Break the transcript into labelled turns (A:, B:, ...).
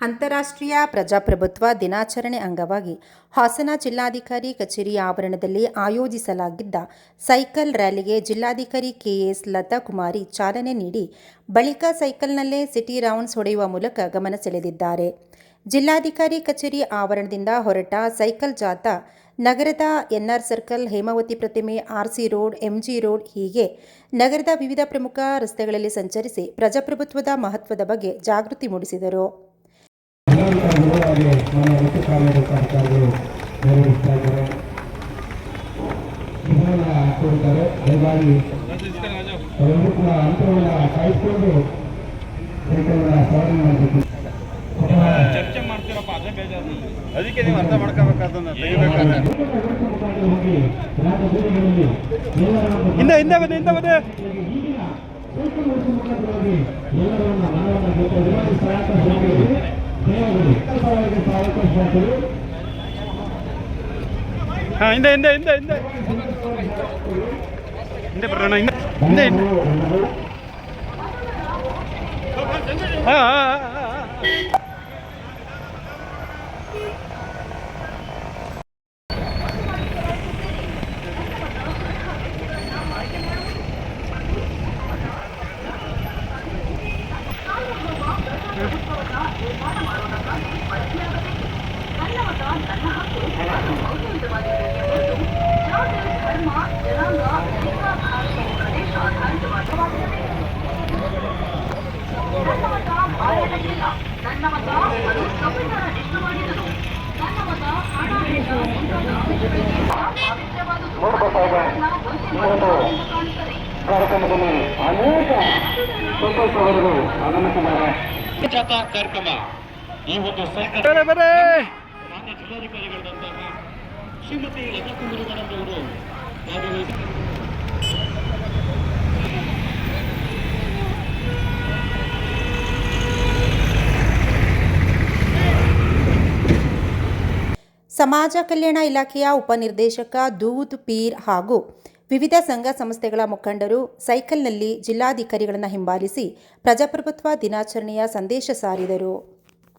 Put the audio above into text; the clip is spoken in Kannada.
A: ಅಂತಾರಾಷ್ಟ್ರೀಯ ಪ್ರಜಾಪ್ರಭುತ್ವ ದಿನಾಚರಣೆ ಅಂಗವಾಗಿ ಹಾಸನ ಜಿಲ್ಲಾಧಿಕಾರಿ ಕಚೇರಿ ಆವರಣದಲ್ಲಿ ಆಯೋಜಿಸಲಾಗಿದ್ದ ಸೈಕಲ್ ರ್ಯಾಲಿಗೆ ಜಿಲ್ಲಾಧಿಕಾರಿ ಕೆಎಸ್ ಲತಾಕುಮಾರಿ ಚಾಲನೆ ನೀಡಿ ಬಳಿಕ ಸೈಕಲ್ನಲ್ಲೇ ಸಿಟಿ ರೌಂಡ್ಸ್ ಹೊಡೆಯುವ ಮೂಲಕ ಗಮನ ಸೆಳೆದಿದ್ದಾರೆ. ಜಿಲ್ಲಾಧಿಕಾರಿ ಕಚೇರಿ ಆವರಣದಿಂದ ಹೊರಟ ಸೈಕಲ್ ಜಾಥಾ ನಗರದ ಎನ್ಆರ್ ಸರ್ಕಲ್, ಹೇಮಾವತಿ ಪ್ರತಿಮೆ, ಆರ್ಸಿ ರೋಡ್, ಎಂಜಿ ರೋಡ್ ಹೀಗೆ ನಗರದ ವಿವಿಧ ಪ್ರಮುಖ ರಸ್ತೆಗಳಲ್ಲಿ ಸಂಚರಿಸಿ ಪ್ರಜಾಪ್ರಭುತ್ವದ ಮಹತ್ವದ ಬಗ್ಗೆ ಜಾಗೃತಿ ಮೂಡಿಸಿದರು.
B: ಜಿಲ್ಲಾಧಿಕಾರಿಗಳು ಹಾಗೆ ನಮ್ಮ ಮುಖ್ಯ ಕಾರ್ಯದರ್ಶಿಗಳು ನೆರವೇರಿಸ್ತಾ ಇದ್ದಾರೆ ಇದನ್ನ ಕೊಡ್ತಾರೆ ದಯವಾಗಿ ಅವರೆಲ್ಲರೂ ಕೂಡ ಅಂತರವನ್ನು ಸವಾರಿ ಮಾಡಬೇಕು
C: ಚರ್ಚೆ ಮಾಡ್ತೀರಪ್ಪ ಅದೇ ಬೇಜಾರು ಅದಕ್ಕೆ ನೀವು ಅರ್ಥ ಮಾಡ್ಕೋಬೇಕಾದನ್ನ ತೆಗಿಬೇಕಾದ್ರೆ ಹಿಂದೆ ಹಿಂದೆ ಬನ್ನಿ ಹಿಂದೆ ಬನ್ನಿ.
B: ಎಲ್ಲರನ್ನ ಸವಾರಿಗೆ ಸಹಾಯಕ ಮಾಡ್ತೀವಿ
C: ಹಾ ಹಿಂದೆ ಹಿಂದೆ ಹಿಂದೆ ಹಿಂದೆ ಹಿಂದೆ ಬರೋಣ ಹಿಂದೆ ಹಿಂದೆ ಹಿಂದೆ ಹಾ ಹಾ, ಹಾ, ಹಾ, ಹಾ.
B: ನೋಡ್ಕೊತಾ ಇದೆ ಈ ಒಂದು ಕಾರ್ಯಕ್ರಮದಲ್ಲಿ ಅನೇಕ ಸೈಕಲ್ ಸವಾರರು ಆಗಮಿಸಿದ್ದಾರೆ. ಜಾಥಾ ಕಾರ್ಯಕ್ರಮ. ಈ ಒಂದು
C: ಬೇರೆ ಬೇರೆ.
B: ಜಿಲ್ಲಾಧಿಕಾರಿಗಳಾದಂತಹ ಶ್ರೀಮತಿ ಲತಾ ಕುಮಾರಿ ಮೇಡಮ್
A: ಸಮಾಜ ಕಲ್ಯಾಣ ಇಲಾಖೆಯ ಉಪನಿರ್ದೇಶಕ ದೂದ್ ಪೀರ್ ಹಾಗೂ ವಿವಿಧ ಸಂಘ ಸಂಸ್ಥೆಗಳ ಮುಖಂಡರು ಸೈಕಲ್ನಲ್ಲಿ ಜಿಲ್ಲಾಧಿಕಾರಿಗಳನ್ನು ಹಿಂಬಾಲಿಸಿ ಪ್ರಜಾಪ್ರಭುತ್ವ ದಿನಾಚರಣೆಯ ಸಂದೇಶ ಸಾರಿದರು.